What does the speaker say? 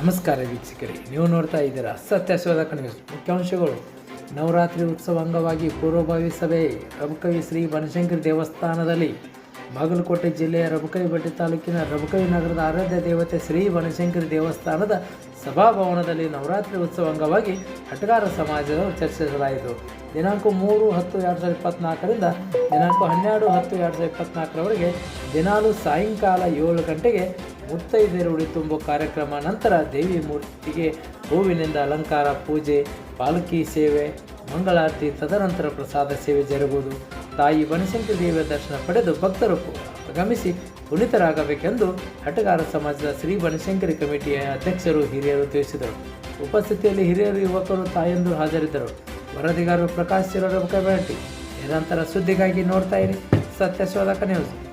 ನಮಸ್ಕಾರ ವೀಕ್ಷಕರೇ. ನೀವು ನೋಡ್ತಾ ಇದ್ದೀರಾ ಸತ್ಯಶೋಧಕ ಕಣಿವೆ ಮುಖ್ಯಾಂಶಗಳು. ನವರಾತ್ರಿ ಉತ್ಸವ ಅಂಗವಾಗಿ ಪೂರ್ವಭಾವಿ ಸಭೆ ರಬಕವಿ ಶ್ರೀ ಬನಶಂಕರಿ ದೇವಸ್ಥಾನದಲ್ಲಿ ಬಾಗಲಕೋಟೆ ಜಿಲ್ಲೆಯ ರಬಕವಿ ಬಟ್ಟಿ ತಾಲೂಕಿನ ರಬಕವಿ ನಗರದ ಆರಾಧ್ಯ ದೇವತೆ ಶ್ರೀ ಬನಶಂಕರಿ ದೇವಸ್ಥಾನದ ಸಭಾಭವನದಲ್ಲಿ ನವರಾತ್ರಿ ಉತ್ಸವ ಅಂಗವಾಗಿ ಹಟಗಾರ ಸಮಾಜದ ಚರ್ಚಿಸಲಾಯಿತು. ದಿನಾಂಕ ಮೂರು ಹತ್ತು ಎರಡು ಸಾವಿರದ ಇಪ್ಪತ್ತ್ನಾಲ್ಕರಿಂದ ದಿನಾಂಕ ಹನ್ನೆರಡು ಹತ್ತು ಎರಡು ಸಾವಿರದ ಇಪ್ಪತ್ತ್ನಾಲ್ಕರವರೆಗೆ ದಿನಾಲು ಸಾಯಂಕಾಲ ಏಳು ಗಂಟೆಗೆ ಮುತ್ತೈದೆಯರು ಉಡಿ ತುಂಬೋ ಕಾರ್ಯಕ್ರಮ. ನಂತರ ದೇವಿ ಮೂರ್ತಿಗೆ ಹೂವಿನಿಂದ ಅಲಂಕಾರ, ಪೂಜೆ, ಪಾಲಕಿ ಸೇವೆ, ಮಂಗಳಾರತಿ, ತದನಂತರ ಪ್ರಸಾದ ಸೇವೆ ಜರುಗುವುದು. ತಾಯಿ ಬನಶಂಕರಿ ದೇವಿಯ ದರ್ಶನ ಪಡೆದು ಭಕ್ತರು ಆಗಮಿಸಿ ಪುನೀತರಾಗಬೇಕೆಂದು ಹಟಗಾರ ಸಮಾಜದ ಶ್ರೀ ಬನಶಂಕರಿ ಕಮಿಟಿಯ ಅಧ್ಯಕ್ಷರು ಹಿರಿಯರು ತಿಳಿಸಿದರು. ಉಪಸ್ಥಿತಿಯಲ್ಲಿ ಹಿರಿಯರು, ಯುವಕರು ತಾಯಂದು ಹಾಜರಿದ್ದರು. ವರದಿಗಾರರು ಪ್ರಕಾಶ್ ಚಿರೋಡ ನಿರಂತರ ಸುದ್ದಿಗಾಗಿ ನೋಡ್ತಾ ಇರಿ ಸತ್ಯಶೋಧಕ ನ್ಯೂಸ್.